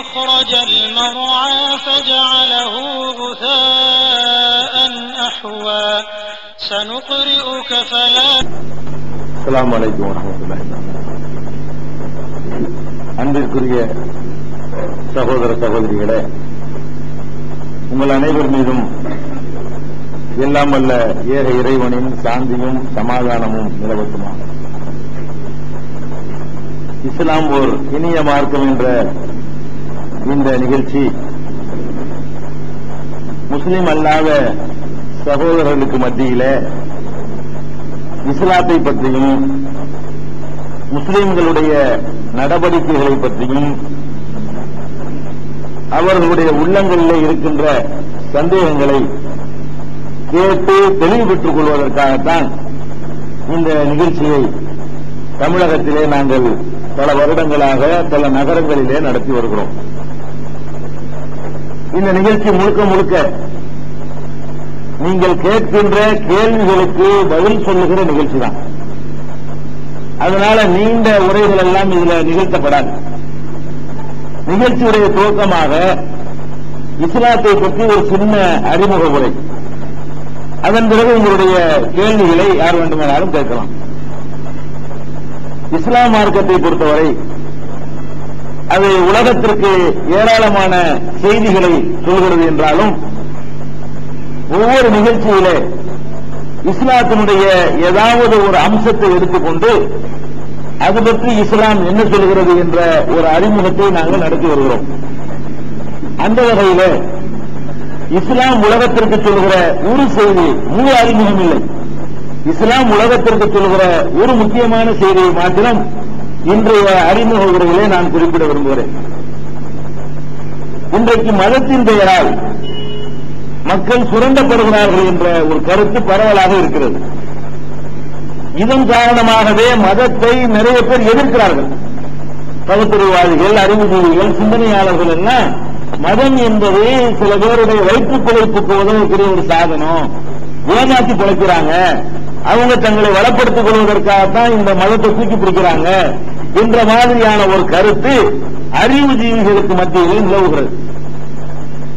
أخرج المرعى فجعله غثاء أحوى سنقرئك فلا அஸ்ஸலாமு அலைக்கும் வரஹ்மத்துல்லாஹி அன்பிற்குரிய சகோதர சகோதரிகளே உங்கள் அனைவர் மீதும் எல்லாம் வல்ல ஏக இறைவனின் சாந்தியும் சமாதானமும் நிலவட்டுமா இஸ்லாம் ஓர் இனிய மார்க்கம் என்ற இந்த நிகழ்ச்சி முஸ்லிம் அல்லாத சகோதரர்களுக்கு மத்தியில இஸ்லாத்தை பற்றியும் முஸ்லிம்களுடைய நடவடிக்கைகளை பற்றியும் அவர்களுடைய உள்ளங்களில் இருக்கின்ற சந்தேகங்களை கேட்டு தெளிவு பெற்றுக் கொள்வதற்காகத்தான் இந்த நிகழ்ச்சியை தமிழகத்திலே நாங்கள் பல வருடங்களாக பல நகரங்களிலே நடத்தி வருகிறோம். இந்த நிகழ்ச்சி முழுக்க முழுக்க நீங்கள் கேட்கின்ற கேள்விகளுக்கு பதில் சொல்லுகிற நிகழ்ச்சி தான் அதனால நீண்ட உரைகள் எல்லாம் இதுல நிகழ்த்தப்படாது. நிகழ்ச்சியுடைய துவக்கமாக இஸ்லாத்தை பற்றி ஒரு சின்ன அறிமுக உரை. அதன் பிறகு உங்களுடைய கேள்விகளை யார் வேண்டுமானாலும் கேட்கலாம். இஸ்லாம் மார்க்கத்தை பொறுத்தவரை அது உலகத்திற்கு ஏராளமான செய்திகளை சொல்கிறது என்றாலும் ஒவ்வொரு நிகழ்ச்சியிலே இஸ்லாத்தினுடைய ஏதாவது ஒரு அம்சத்தை எடுத்துக்கொண்டு அது பற்றி இஸ்லாம் என்ன சொல்கிறது என்ற ஒரு அறிமுகத்தை நாங்கள் நடத்தி வருகிறோம். அந்த வகையில இஸ்லாம் உலகத்திற்கு சொல்கிற ஒரு செய்தி முழு அறிமுகம் இல்லை. இஸ்லாம் உலகத்திற்கு சொல்கிற ஒரு முக்கியமான செய்தியை மாத்திரம் இன்றைய அறிமுக உரைகளை நான் குறிப்பிட விரும்புகிறேன். இன்றைக்கு மதத்தின் பெயரால் மக்கள் சுரண்டப்படுகிறார்கள் என்ற ஒரு கருத்து பரவலாக இருக்கிறது. இதன் காரணமாகவே மதத்தை நிறைய பேர் எதிர்க்கிறார்கள். பகுத்தறிவாதிகள் அறிவுஜீவிகள் சிந்தனையாளர்கள் என்ன மதம் என்பது சில பேருடைய வயிற்று பிழைப்புக்கு உதவக்கூடிய ஒரு சாதனம். ஏமாற்றி பிழைக்கிறாங்க. அவங்க தங்களை வளப்படுத்திக் கொள்வதற்காகத்தான் இந்த மதத்தை தூக்கி பிடிக்கிறாங்க என்ற மாதிரியான ஒரு கருத்து அறிவு ஜீவிகளுக்கு மத்தியில் நிலவுகிறது.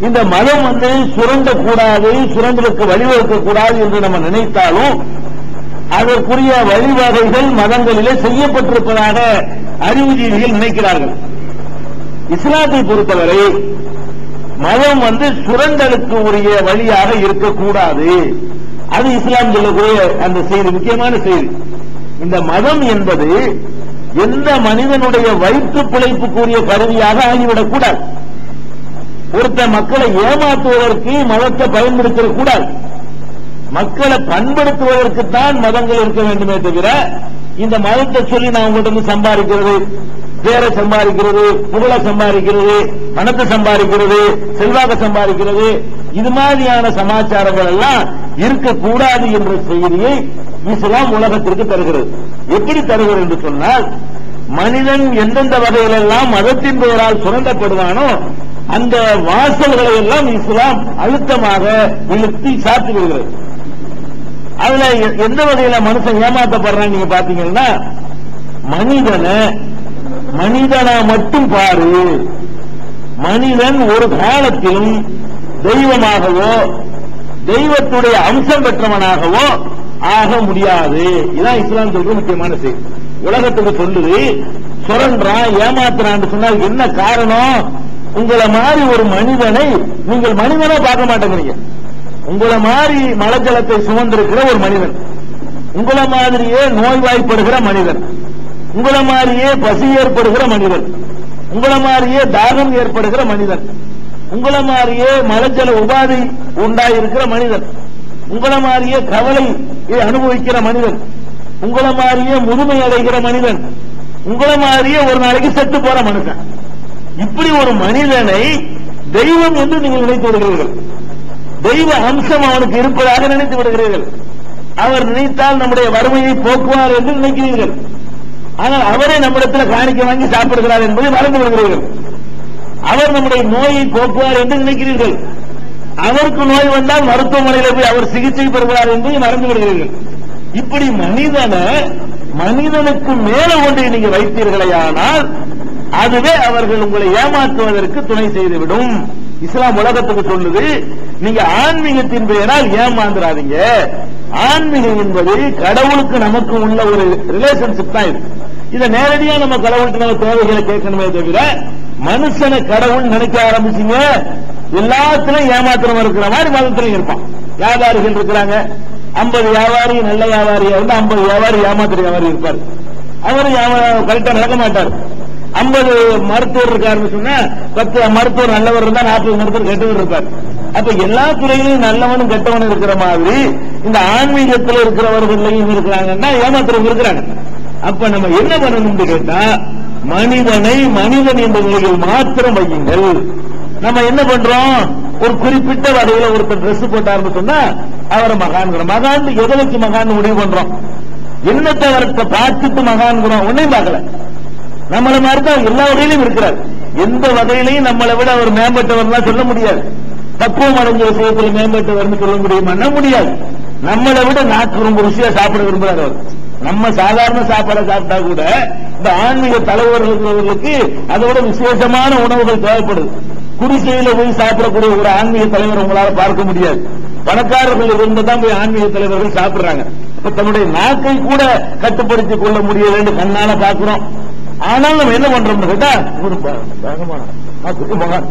இந்த மதம் வந்து சுரண்டக்கூடாது சுரண்டலுக்கு வழிவகுக்க கூடாது என்று நம்ம நினைத்தாலும் அதற்குரிய வழிவகைகள் மதங்களிலே செய்யப்பட்டிருப்பதாக அறிவுஜீவிகள் நினைக்கிறார்கள். இஸ்லாத்தை பொறுத்தவரை மதம் வந்து சுரண்டலுக்கு உரிய வழியாக இருக்கக்கூடாது. அது இஸ்லாம் சொல்லக்கூடிய அந்த செய்தி முக்கியமான செய்தி. இந்த மதம் என்பது எந்த மனிதனுடைய வயிற்று பிழைப்புக்குரிய கருவியாக ஆகிவிடக் கூடாது. ஒருத்த மக்களை ஏமாற்றுவதற்கு மதத்தை பயன்படுத்த கூடாது. மக்களை பண்படுத்துவதற்குத்தான் மதங்கள் இருக்க வேண்டுமே தவிர இந்த மதத்தை சொல்லி நான் உங்கள்கிட்ட இருந்து சம்பாதிக்கிறது பேரை சம்பாதிக்கிறது புகழ சம்பாதிக்கிறது பணத்தை சம்பாதிக்கிறது செல்வாக்க சம்பாதிக்கிறது இது மாதிரியான சமாச்சாரங்கள் எல்லாம் இருக்கக்கூடாது என்ற செய்தியை இஸ்லாம் உலகத்திற்கு தருகிறது. எப்படி தருகிறது என்று சொன்னால் மனிதன் எந்தெந்த வகையிலெல்லாம் மதத்தின் பெயரால் சுரண்டப்படுவானோ அந்த வாசல்களை எல்லாம் இஸ்லாம் அழுத்தமாக இழுத்தி சாத்தி விடுகிறது. அதுல எ- எந்த வகையில மனுஷன் ஏமாத்தப்படுறான்னு நீங்க பாத்தீங்கன்னா மனிதனை மனிதனா மட்டும் பாரு. மனிதன் ஒரு காலத்திலும் தெய்வமாகவோ தெய்வத்துடைய அம்சம் பெற்றவனாகவோ ஆக முடியாது. இதான் இஸ்லாம் சொல்ற முக்கியமான செய்தி. உலகத்துக்கு சொல்லுது சுரண்டான் ஏமாத்துறான்னு சொன்னால் என்ன காரணம்? உங்களை மாதிரி ஒரு மனிதனை நீங்கள் மனிதனா பார்க்க மாட்டேங்கிறீங்க. உங்களை மாதிரி மலஜலத்தை சுமந்திருக்கிற ஒரு மனிதன். உங்களை மாதிரியே நோய்வாய்ப்படுகிற மனிதன். உங்களை மாதிரியே பசி ஏற்படுகிற மனிதன் உங்களை மாதிரியே தாகம் ஏற்படுகிற மனிதன் உங்களை மாதிரியே மலஜல உபாதி உண்டாயிருக்கிற மனிதன் உங்களை மாதிரியே கவலை அனுபவிக்கிற மனிதன் உங்களை மாதிரியே முதுமை அடைகிற மனிதன். உங்களை மாதிரியே ஒரு நாளைக்கு செத்து போற மனுஷன். இப்படி ஒரு மனிதனை தெய்வம் என்று நீங்கள் நினைத்து விடுகிறீர்கள். தெய்வ அம்சம் அவனுக்கு இருப்பதாக நினைத்து விடுகிறீர்கள். அவர் நினைத்தால் நம்முடைய வறுமையை போக்குவார் என்று நினைக்கிறீர்கள். ஆனால் அவரே நம்மிடத்தில் காணிக்க வாங்கி சாப்பிடுகிறார் என்பதை மறந்து விடுகிறீர்கள். அவர் நம்முடைய நோயை போக்குவார் என்று நினைக்கிறீர்கள். அவருக்கு நோய் வந்தால் மருத்துவமனையில் போய் அவர் சிகிச்சை பெறுகிறார் என்பதை மறந்து விடுகிறீர்கள். இப்படி மனிதனை மனிதனுக்கு மேல ஒன்றை நீங்க வைத்தீர்களே ஆனால் அதுவே அவர்கள் உங்களை ஏமாற்றுவதற்கு துணை செய்துவிடும். இஸ்லாம் உலகத்துக்கு சொல்லுது நீங்க ஆன்மீகத்தின் பெயரால் ஏமாந்துடாதீங்க ஆன்மீகம் என்பது கடவுளுக்கு நமக்கு உள்ள ஒரு ரிலேஷன்ஷிப் தான் இது. இதை நேரடியா நம்ம கடவுள்கிட்ட நம்ம தேவைகளை கேட்கணுமே தவிர மனுஷனை கடவுள் நினைக்க ஆரம்பிச்சீங்க எல்லாத்திலும் ஏமாத்திரம் இருக்கிற மாதிரி மதத்திலும் இருப்பான். வியாபாரிகள் இருக்கிறாங்க. ஐம்பது வியாபாரி நல்ல வியாபாரியா வந்து ஐம்பது வியாபாரி ஏமாத்திர வியாபாரி இருப்பார். அவரு கரெக்டா நடக்க மாட்டார். ஐம்பது மருத்துவர் இருக்காருன்னு சொன்னா பத்து மருத்துவர் நல்லவர் இருந்தா நாற்பது மருத்துவர் கெட்டவர் இருப்பார். அப்ப எல்லா துறையிலும் நல்லவனும் கெட்டவனும் இருக்கிற மாதிரி இந்த ஆன்மீகத்தில் இருக்கிறவர்களையும் இருக்கிறாங்கன்னா ஏமாத்திரம் இருக்கிறாங்க. அப்ப நம்ம என்ன பண்ணணும்னு கேட்டா மனிதனை மனிதன் என்ற நிலையில் மாத்திரம் வையுங்கள். நம்ம என்ன பண்றோம்? ஒரு குறிப்பிட்ட வகையில ஒருத்தர் ட்ரெஸ் போட்டாருன்னு சொன்னா அவரை மகான்கிறோம் மகான் எதை வச்சு மகான் முடிவு பண்றோம்? என்னத்தை அவர்கிட்ட பார்த்துட்டு மகான்கிறோம். ஒன்னையும் பார்க்கல. நம்மள மாதிரி தான் எல்லா வகையிலும் இருக்கிறார். எந்த வகையிலையும் நம்மளை விட அவர் மேம்பட்டவர் சொல்ல முடியாது. பக்குவம் அடைஞ்ச விஷயத்துல மேம்பட்டவர்னு சொல்ல முடியுமா முடியாது. நம்மளை விட நாக்கு ரொம்ப ருசியா சாப்பிட விரும்புறாரு அவர். நம்ம சாதாரண சாப்பாடை சாப்பிட்டா கூட இந்த ஆன்மீக தலைவர்களுக்கு அதோட விசேஷமான உணவுகள் தேவைப்படுது. குடிசையில போய் சாப்பிடக்கூடிய ஒரு ஆன்மீக தலைவர் உங்களால பார்க்க முடியாது. பணக்காரர்கள் இருந்து தான் போய் ஆன்மீக தலைவர்கள் சாப்பிடுறாங்க. இப்ப தன்னுடைய நாக்கை கூட கட்டுப்படுத்திக் கொள்ள முடியலன்னு கண்ணால பாக்குறோம் ஆனால் நம்ம என்ன பண்றோம்னு கேட்டா ஒரு மகான்.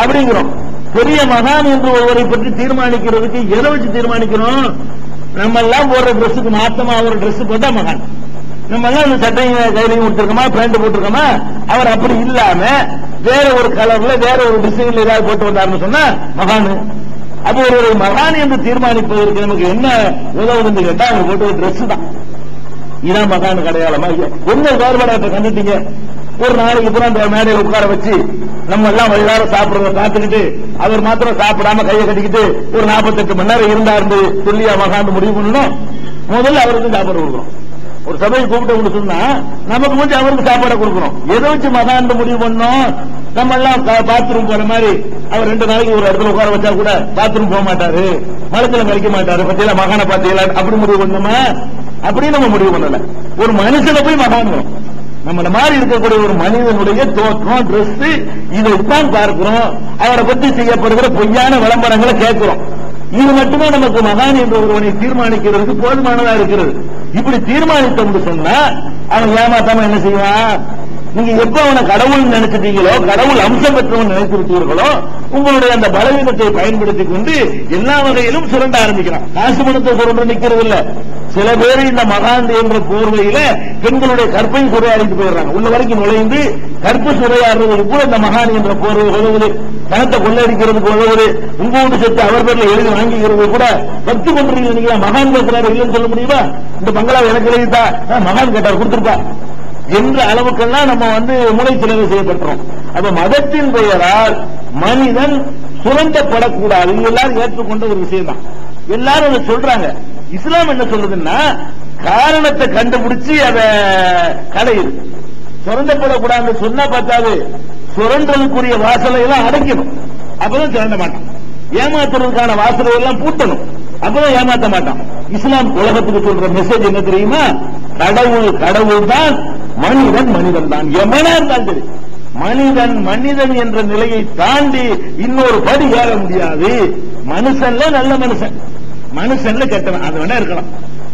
அப்படிங்கிறோம். பெரிய மகான் என்று ஒருவரை பற்றி தீர்மானிக்கிறதுக்கு எதை வச்சு தீர்மானிக்கிறோம்? நம்ம எல்லாம் போடுற ட்ரெஸ்ஸுக்கு மாத்தமா ஒரு ட்ரெஸ் போட்டா மகான். நம்ம எல்லாம் அந்த சட்டையும் கையிலையும் கொடுத்துருக்கோமா பேண்ட் போட்டிருக்கோமா? அவர் அப்படி இல்லாம வேற ஒரு கலர்ல வேற ஒரு டிசைன்ல ஏதாவது போட்டு வந்தாருன்னு சொன்னா மகானு. அப்ப ஒரு மகான் என்று தீர்மானிப்பதற்கு நமக்கு என்ன உதவுதுன்னு கேட்டா அவர் போட்டு ஒரு ட்ரெஸ் தான். இதான் மகான் கடையாளமா என்ன வேறுபாடாட்ட கண்டுட்டீங்க. ஒரு நாளைக்கு பூரா அந்த மேடையில் உட்கார வச்சு நம்ம எல்லாம் எல்லாரும் சாப்பிடுறத பார்த்துக்கிட்டு அவர் மாத்திரம் சாப்பிடாம கையை கட்டிக்கிட்டு ஒரு நாற்பத்தெட்டு மணி நேரம் இருந்தாரு சொல்லியா மகாந்து முடிவு பண்ணணும். முதல்ல அவருக்கு சாப்பாடு கொடுக்கணும். ஒரு சபையை கூப்பிட்டு சொன்னா நமக்கு முடிஞ்சு அவருக்கு சாப்பாடை கொடுக்கணும். எதை வச்சு மகான் முடிவு பண்ணோம் நம்ம எல்லாம் பாத்ரூம் போற மாதிரி அவர் ரெண்டு நாளைக்கு ஒரு இடத்துல உட்கார வச்சா கூட பாத்ரூம் போக மாட்டாரு. மரத்துல கழிக்க மாட்டாரு. பத்தியெல்லாம் மகான பாத்தீங்களா அப்படி முடிவு பண்ணோமா அப்படின்னு நம்ம முடிவு பண்ணல. ஒரு மனுஷனை போய் மகான் நம்மள மாதிரி இருக்கக்கூடிய ஒரு மனிதனுடைய தோற்றம் ட்ரெஸ் இதைத்தான் பார்க்கிறோம். அவரை பற்றி செய்யப்படுகிற பொய்யான விளம்பரங்களை கேட்கிறோம். இது மட்டுமே நமக்கு மகான் என்ற ஒருவனை தீர்மானிக்கிறதுக்கு போதுமானதா இருக்கிறது? இப்படி தீர்மானித்தோம்னு சொன்னா அவன் ஏமாத்தாம என்ன செய்வான்? நீங்க எப்ப அவனை கடவுள் நினைச்சிட்டீங்களோ கடவுள் அம்சம் பெற்றவன் நினைத்திருத்தீர்களோ உங்களுடைய அந்த பலவீனத்தை பயன்படுத்திக் கொண்டு எல்லா வகையிலும் சுரண்ட ஆரம்பிக்கிறான். காசு பணத்தை சுரண்டு நிக்கிறது இல்ல சில பேர் இந்த மகாந்தி என்ற போர்வையில பெண்களுடைய கற்பை சுரையாடிட்டு போயிடுறாங்க. உள்ள வரைக்கும் நுழைந்து கற்பு சுரையாடுறதுக்கு கூட இந்த மகாணி என்ற போர்வை உதவுது பணத்தை கொள்ளடிக்கிறதுக்கு உதவுது உங்க வீட்டு சொத்து அவர் பேர்ல எழுதி வாங்கிக்கிறது கூட பத்து கொண்டு நீங்க மகான் பேசுறாரு இல்லைன்னு சொல்ல முடியுமா? இந்த பங்களா எனக்கு எழுதிட்டா மகான் கேட்டார் கொடுத்துருப்பா. என்ற அளவுக்கெல்லாம் நம்ம வந்து மூளை செலவு செய்யப்பட்டோம் அப்ப மதத்தின் பெயரால் மனிதன் சுரண்டப்படக்கூடாது. இது எல்லாரும் ஏற்றுக்கொண்ட ஒரு விஷயம் தான் எல்லாரும் அதை சொல்றாங்க. இஸ்லாம் என்ன சொல்றதுன்னா காரணத்தை கண்டுபிடிச்சு அதை கடையுது சுரண்டப்படக்கூடாது சொன்னா பார்த்தாது சுரண்டலுக்குரிய வாசலை எல்லாம் அடைக்கணும். அப்பதான் சுரண்ட மாட்டான். ஏமாத்துறதுக்கான வாசலை எல்லாம் பூட்டணும். அப்பதான் ஏமாத்த மாட்டான். இஸ்லாம் உலகத்துக்கு சொல்ற மெசேஜ் என்ன தெரியுமா? கடவுள் கடவுள் தான் மனிதன் மனிதன் தான். எவனா இருந்தாலும் சரி. மனிதன் மனிதன் என்ற நிலையை தாண்டி இன்னொரு படி ஏற முடியாது. மனுஷன்ல நல்ல மனுஷன். மனுஷன்ல கெட்டவன். அது வேணா இருக்கலாம்.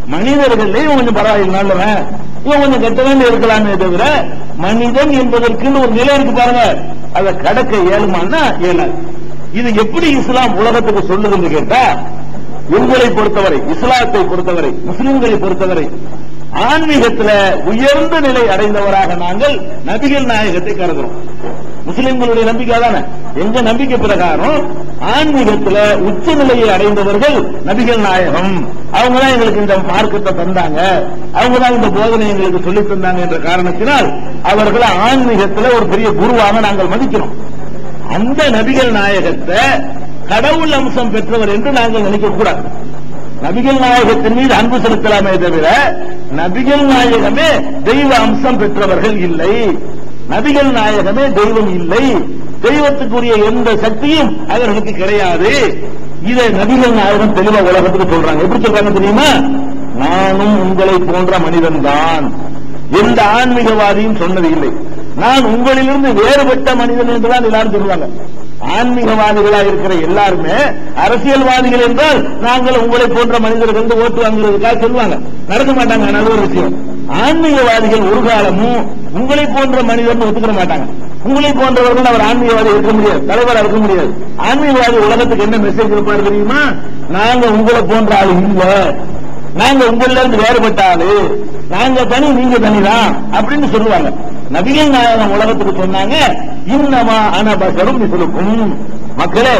மனிதர்களே கொஞ்சம் பரவாயில்லை நல்லவன். இவன் கொஞ்சம் கெட்டவன் இருக்கலாமே தவிர மனிதன் என்பதற்குன்னு ஒரு நிலை இருக்கு பாருங்க. அதை கடக்க ஏழுமான்னா ஏழாது. இது எப்படி இஸ்லாம் உலகத்துக்கு சொல்லுதுன்னு கேட்டா உங்களை பொறுத்தவரை இஸ்லாத்தை பொறுத்தவரை முஸ்லிம்களை பொறுத்தவரை ஆன்மீகத்தில் உயர்ந்த நிலை அடைந்தவராக நாங்கள் நபிகள் நாயகத்தை கருதுறோம். முஸ்லிம்களுடைய நம்பிக்கை தானே எங்க நம்பிக்கை பிரகாரம்? ஆன்மீகத்தில் உச்ச நிலையை அடைந்தவர்கள் நபிகள் நாயகம். அவங்க தான் எங்களுக்கு இந்த மார்க்கத்தை தந்தாங்க. அவங்க தான் இந்த போதனை எங்களுக்கு சொல்லி தந்தாங்க என்ற காரணத்தினால் அவர்களை ஆன்மீகத்தில் ஒரு பெரிய குருவாக நாங்கள் மதிக்கிறோம். அந்த நபிகள் நாயகத்தை கடவுள் அம்சம் பெற்றவர் என்று நாங்கள் நினைக்க கூடாது. நபிகள் நாயகத்தின் மீது அன்பு செலுத்தலாமே தவிர நபிகள் நாயகமே தெய்வ அம்சம் பெற்றவர்கள் இல்லை. நபிகள் நாயகமே தெய்வம் இல்லை. தெய்வத்துக்குரிய எந்த சக்தியும் அவர்களுக்கு கிடையாது. இதை நபிகள் நாயகம் தெளிவா உலகத்துக்கு சொல்றாங்க. எப்படி சொல்றாங்க தெரியுமா? நானும் உங்களை போன்ற மனிதன் தான் எந்த ஆன்மீகவாதியும் சொன்னது இல்லை. நான் உங்களிலிருந்து வேறுபட்ட மனிதன் என்றுதான் எல்லாரும் சொல்லுவாங்க. ஆன்மீகவாதிகளாக இருக்கிற எல்லாருமே அரசியல்வாதிகள் என்றால் நாங்கள் உங்களை போன்ற மனிதர்கள் வந்து ஓட்டு வாங்குறதுக்காக சொல்லுவாங்க. நடக்க மாட்டாங்க நல்ல ஒரு விஷயம். ஆன்மீகவாதிகள் ஒரு காலமும் உங்களை போன்ற மனிதன் ஒத்துக்கிற மாட்டாங்க. உங்களை போன்றவர்கள் அவர் ஆன்மீகவாதி இருக்க முடியாது தலைவராக இருக்க முடியாது. ஆன்மீகவாதி உலகத்துக்கு என்ன மெசேஜ் இருப்பாரு தெரியுமா? நாங்க உங்களை போன்ற ஆள் இல்ல. நாங்க உங்கள இருந்து வேறுபட்ட ஆளு. நாங்க தனி நீங்க தனிதான் அப்படின்னு சொல்லுவாங்க. நபிகள் நாயகம் உலகத்துக்கு சொன்னாங்க இன்னமா அனபசரும் சொல்லுக்கும் மக்களே